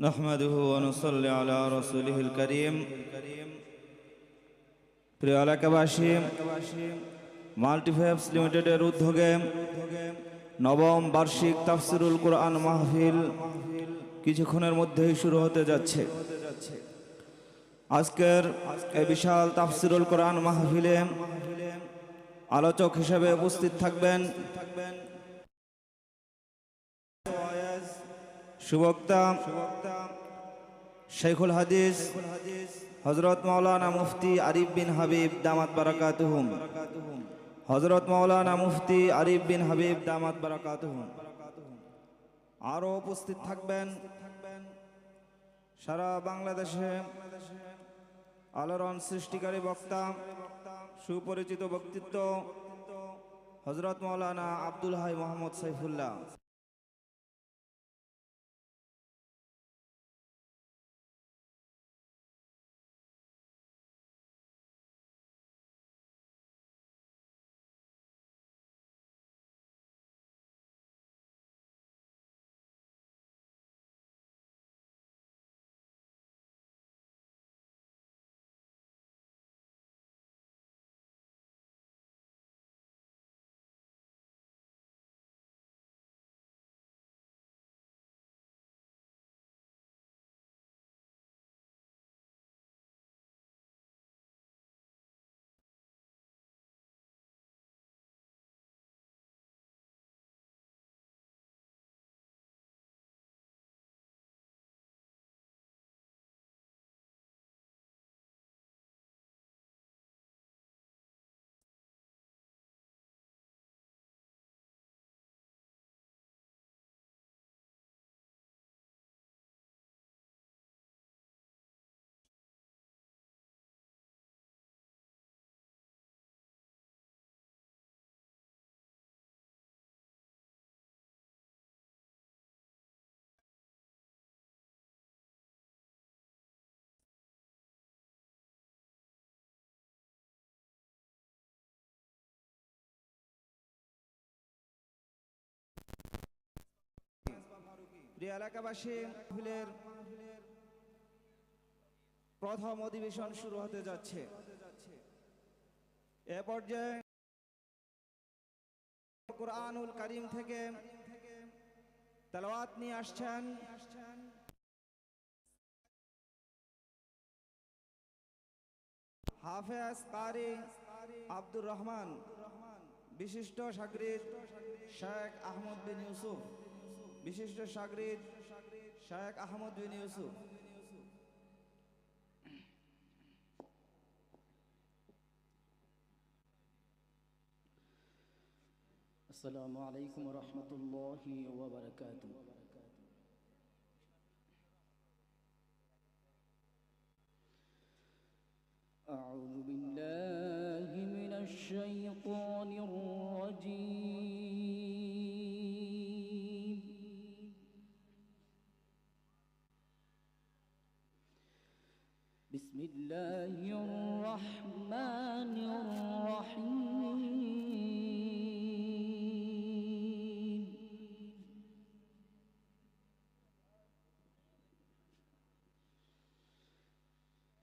نحمده ونصلي على رسوله الكريم প্রিয় এলাকাবাসী মাল্টিফ্যাপস লিমিটেডের উদ্যোগে নবম বার্ষিক তাফসিরুল কোরআন মাহফিল কিছুক্ষণের মধ্যেই শুরু হতে যাচ্ছে আজকের এই বিশাল তাফসিরুল কোরআন মাহফিলে আলোচক হিসেবে উপস্থিত থাকবেন সুবক্তা শেখুল হাদিস হজরত মাওলানা মুফতি আরিফ বিন হাবিব দামাত বারাকাতুহুম। হজরত মাওলানা মুফতি আরিফ বিন হাবিব দামাত বারাকাতুহুম। আরও উপস্থিত থাকবেন। সারা বাংলাদেশে আলোড়ন সৃষ্টিকারী বক্তা, সুপরিচিত ব্যক্তিত্ব হজরত মাওলানা আব্দুল হাই মোহাম্মদ সাইফুল্লাহ। প্রিয় এলাকাবাসী, মাহফিলের প্রথম অধিবেশন শুরু হতে যাচ্ছে। এ পর্যায়ে কোরআনুল করিম থেকে তেলাওয়াত নিয়ে আসছেন। হাফেজ কারি আব্দুর রহমান, বিশিষ্ট সাগরিদ শেখ আহমদ বিন ইউসুফ। বিশিষ্ট সাগরিদ শেখ আহমদ বিন ইউসুফ السلام عليكم ورحمة الله وبركاته أعوذ بالله من الشيطان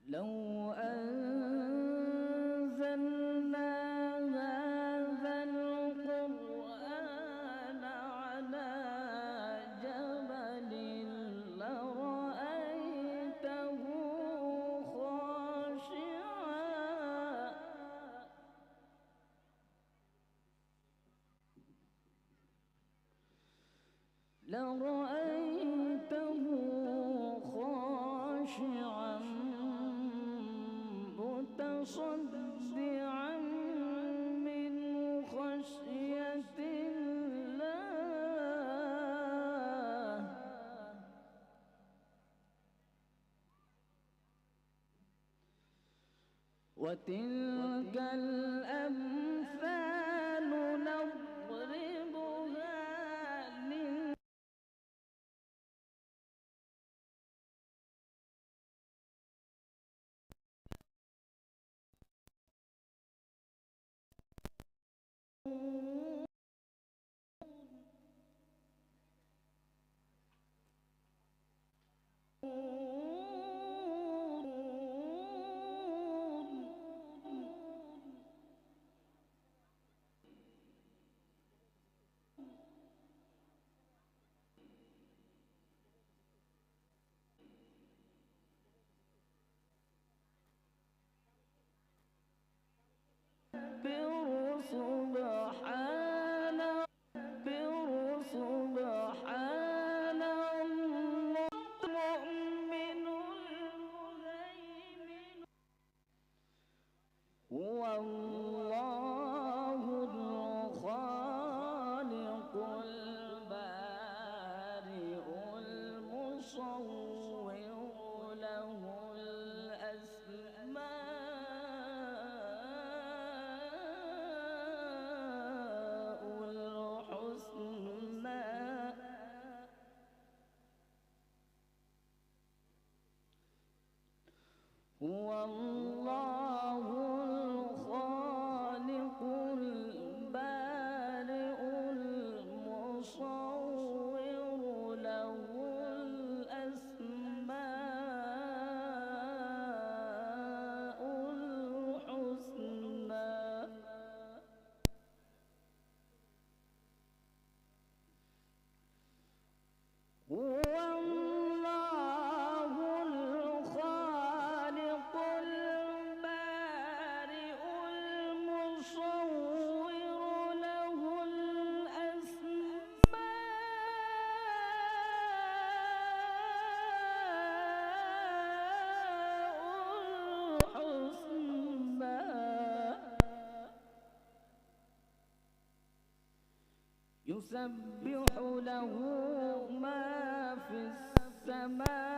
لو وتلك الأموال يسبح له ما في السماوات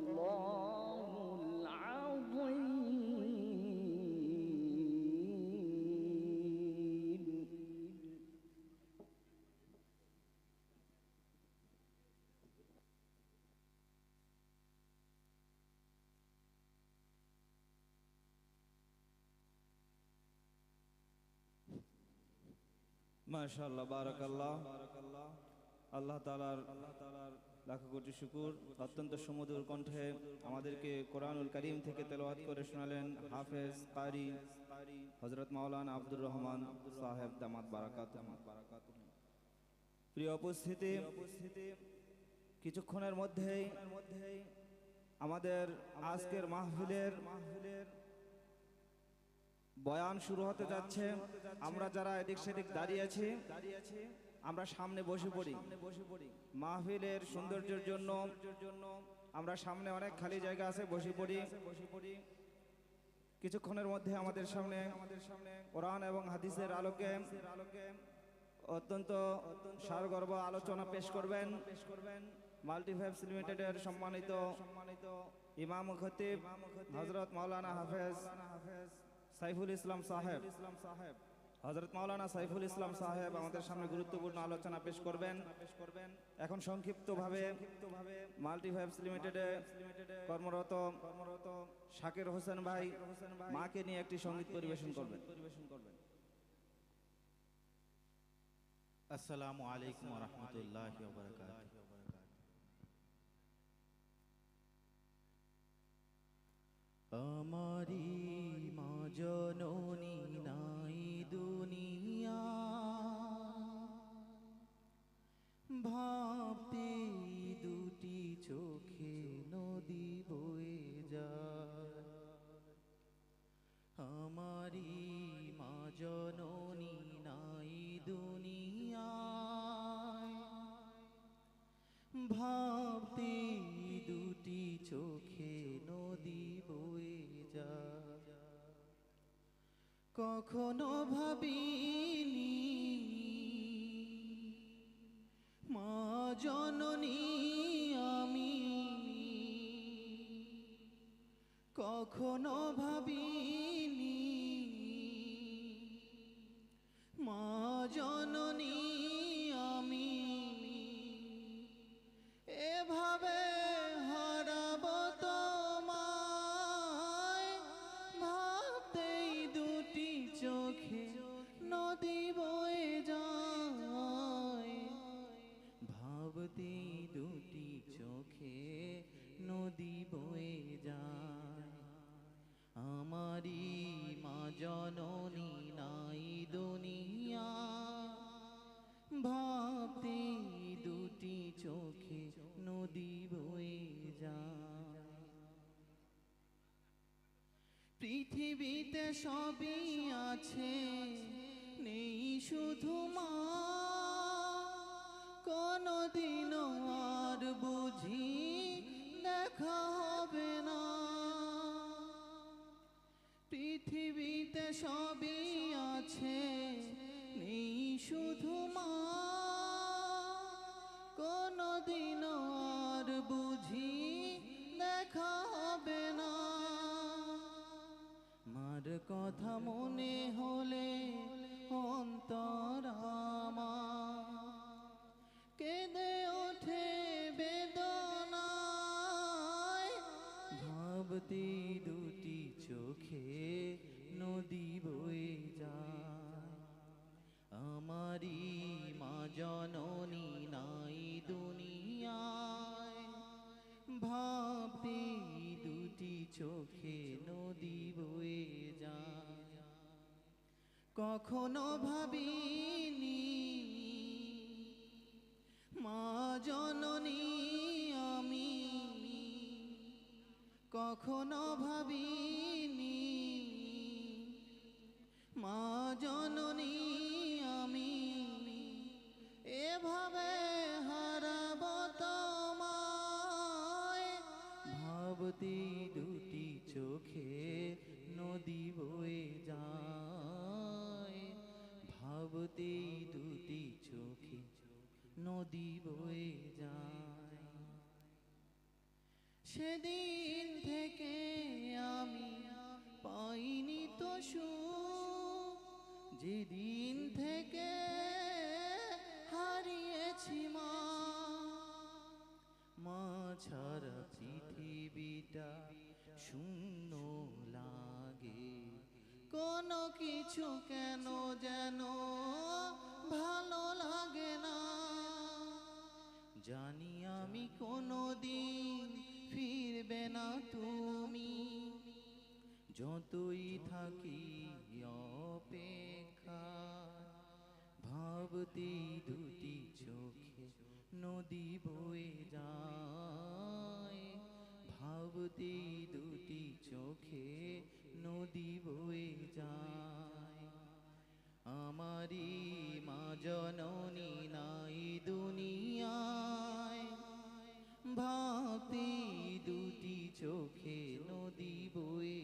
মাশাআল্লাহ, বারাকাল্লাহ। আল্লাহ তাআলার লাখ কোটি শুকুর। অত্যন্ত সুমধুর কণ্ঠে আমাদেরকে কোরআনুল করিম থেকে তেলাওয়াত করে শোনালেন হাফেজ কারি হযরত মাওলানা আব্দুর রহমান সাহেব দামাত বারাকাত। প্রিয় উপস্থিতি, কিছুক্ষণের মধ্যেই আমাদের আজকের মাহফিলের মাহফিলের বয়ান শুরু হতে যাচ্ছে। আমরা যারা এদিক সেদিক দাঁড়িয়ে আছি দাঁড়িয়ে আছি আমরা সামনে বসে পড়ি। বসে পড়ি মাহফিলের সৌন্দর্যের জন্য আমরা সামনে অনেক খালি জায়গা আছে, বসে পড়ি। বসে পড়ি কিছুক্ষণের মধ্যে আমাদের সামনে আমাদের সামনে কোরআন এবং হাদিসের আলোকে আলোকে অত্যন্ত সারগর্ব আলোচনা পেশ করবেন। পেশ করবেন মাল্টিফ্যাবস লিমিটেডের সম্মানিত সম্মানিত ইমাম খতিব হজরত মাওলানা হাফেজ হাফেজ সাইফুল ইসলাম সাহেব। ইসলাম সাহেব হজরত মাওলানা সাইফুল ইসলাম সাহেব আমাদের সামনে গুরুত্বপূর্ণ আলোচনা পেশ করবেন। এখন সংক্ষিপ্তভাবে সংক্ষিপ্তভাবে মাল্টিফ্যাবস লিমিটেডে কর্মরত কর্মরত শাকির হোসেন ভাই মাকে নিয়ে একটি সংগীত পরিবেশন করবেন। পরিবেশন করবেন আসসালামু আলাইকুম রহমতুল্লাহ আমারি জননী কখনো ভাবিনি পৃথিবীতে সবই আছে, নেই শুধু মা। কোনদিনও আর বুঝি দেখা হবে না। পৃথিবীতে সবই আছে, নেই শুধু কথা মনে হলে অন্তর কেঁদে ওঠে বেদনায়। ভাবতে দুটি চোখে নদী বয়ে যায়। আমারি মা জননী নাই দুনিয়ায়। ভাবতে দুটি চোখে নদী বয়ে কখনো ভাবিনি। মা জননী আমি কখনো ভাবিনি। সেদিন থেকে আমি পাইনি তো সুখ। যেদিন থেকে হারিয়েছি মা। মা ছাড়া পৃথিবীটা শূন্য লাগে। কোনো কিছু কেন যেন ভালো লাগে না। জানি আমি কোনো দিন ফিরবে না তুমি। যতই থাকি অপেক্ষা, ভাবতে দুটি চোখে নদী বয়ে যায়। ভাবতে দুটি চোখে নদী বয়ে যায়। আমারি মা জননী নাই দুনিয়ায়। ভাবতে দুটি চোখে নদী বয়ে